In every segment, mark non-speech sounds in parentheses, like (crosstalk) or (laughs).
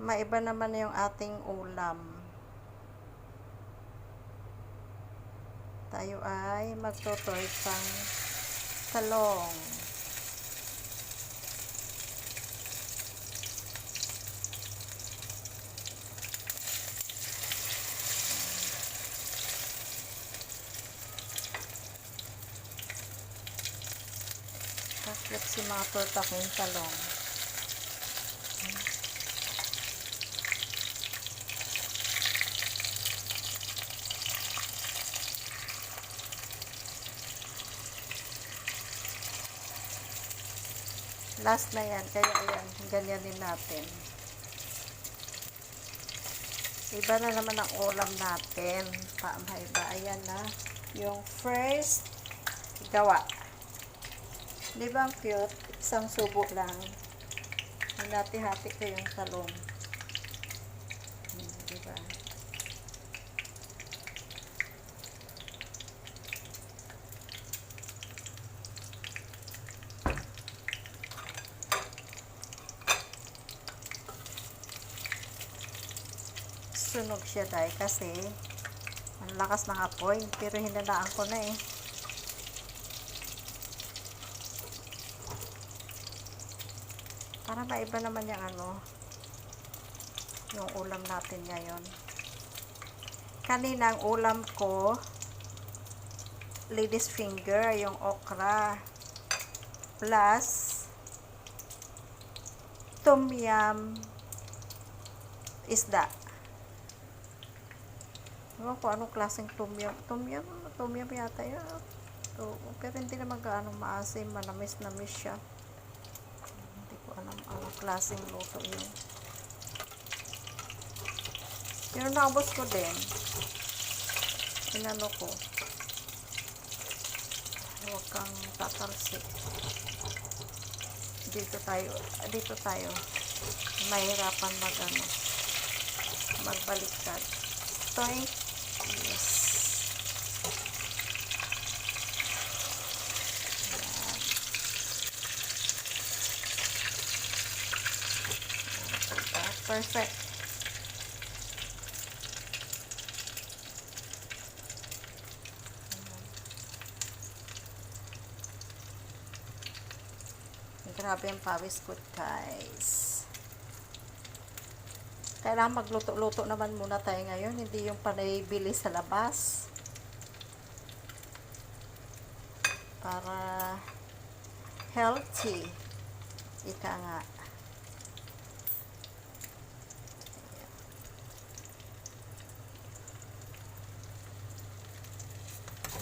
maiba naman yung ating ulam. Tayo ay magtutortang talong. Kaklit si mga torta ko yung talong. Last na yan. Kaya ayan, ganyanin natin. Iba na naman ang ulam natin. Paamay ba? Ayan na. Yung first gawa. Di ba ang cute? Isang subo lang. Hinati-hati ko yung talong. Hmm, di ba? Sunog siya dahil kasi ang lakas ng apoy pero hinalaan ko na eh. Para maiba naman yung ano, yung ulam natin ngayon. Kanina ang ulam ko, lady's finger, yung okra, plus tom yum isda. Ewan ko anong klaseng yum, tom yum yata yun. So, pero hindi naman gaano maasim, manamis-namis siya. Hindi ko alam anong klaseng luto yun. Pero naubos ko din. Inano ko. Huwag kang tatalsik. Dito tayo, dito tayo. Mahirapan mag ano, magbaliktad. Toink. Yes. Ayan. Perfect. Grabe ang pawis ko, guys. Kailangan magluto-luto naman muna tayo ngayon, hindi yung panay-bili sa labas. Para healthy. Ika nga.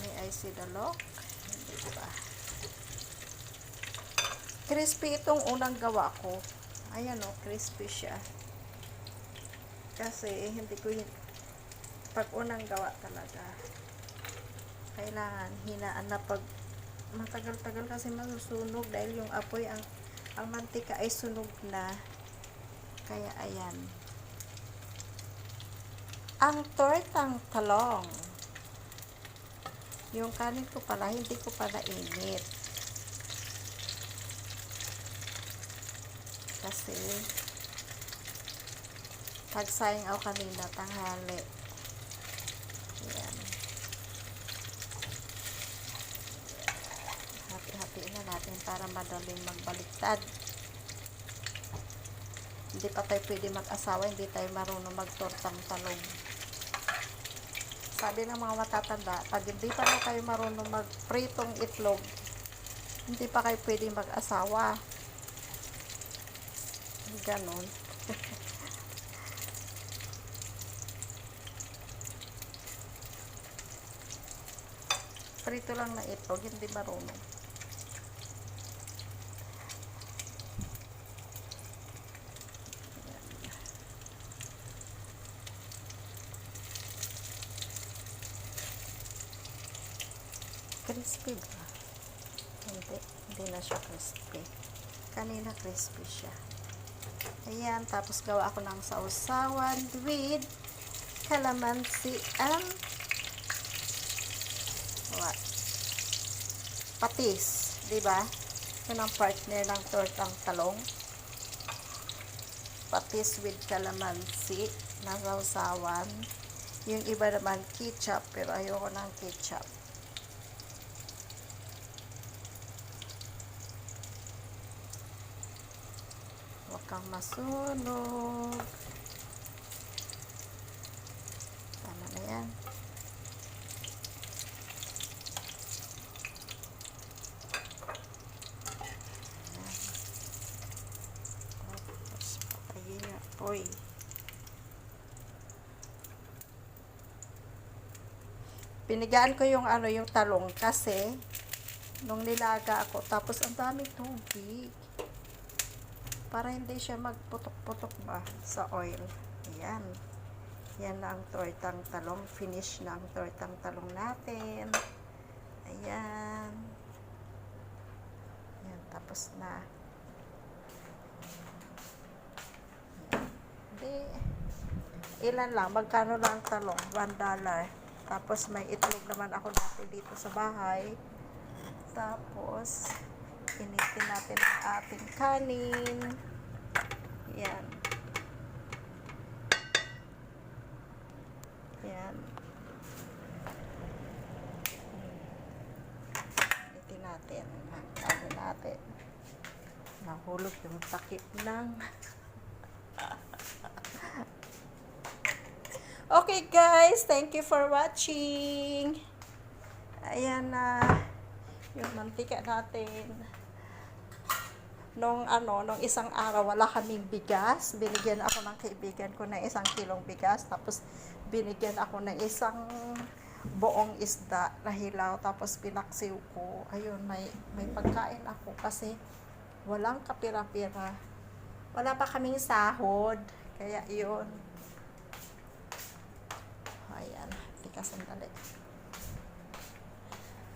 May I see the lock? Hindi ba? Crispy itong unang gawa ko. Ayan o, crispy siya. Kasi hindi ko hin- pag unang gawa talaga. Kailangan hinaan na pag matagal-tagal kasi masusunog dahil yung apoy ang ang mantika ay sunog na. Kaya ayan. Ang tortang talong. Yung kanin ko pala hindi ko pa nainit. Kasi Tagsayang ako kanina, tanghali. Ayan. Hati-hatiin na natin para madaling magbaliktad. Hindi pa tayo pwede mag-asawa, hindi tayo marunong magtortang talong. Sabi ng mga matatanda, pag hindi pa na kayo marunong magpritong itlog, hindi pa kayo pwede mag-asawa. Ganon. (laughs) prito lang na itlog, hindi marunong. Crispy ba? Hindi, hindi na siya crispy. Kanina crispy siya. Ayan, tapos gawa ako ng sausawan with calamansi and what? Patis, 'di ba? Ito ang partner ng tortang talong. patis with calamansi na sausawan. Yung iba naman ketchup, pero ayoko ng ketchup. Huwag kang masunog. Tama na yan. Tapos, Uy. Pinigaan ko yung ano, yung talong kasi nung nilaga ako, tapos ang daming tubig. Para hindi siya magputok-putok ba sa oil. Ayan. Yan na ang tortang talong. Finish na ang tortang talong natin. Ayan. Ayan, tapos na. Hindi. Ilan lang? Magkano lang ang talong? One dollar. Tapos may itlog naman ako dati dito sa bahay. Tapos, initin natin ang ating kanin. Yan. Yan. Initin natin ang kanin natin. Nahulog yung takip ng Okay guys, thank you for watching. Ayan na yung mantika natin. Nung ano, nung isang araw wala kaming bigas, binigyan ako ng kaibigan ko ng isang kilong bigas, tapos binigyan ako ng isang buong isda na hilaw, tapos pinaksiw ko. Ayun, may, may pagkain ako kasi walang kapira-pira. Wala pa kaming sahod. Kaya yun. Tika sandali.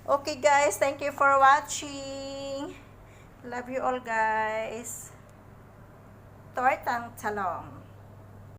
Okay guys, thank you for watching. Love you all guys. Tortang talong.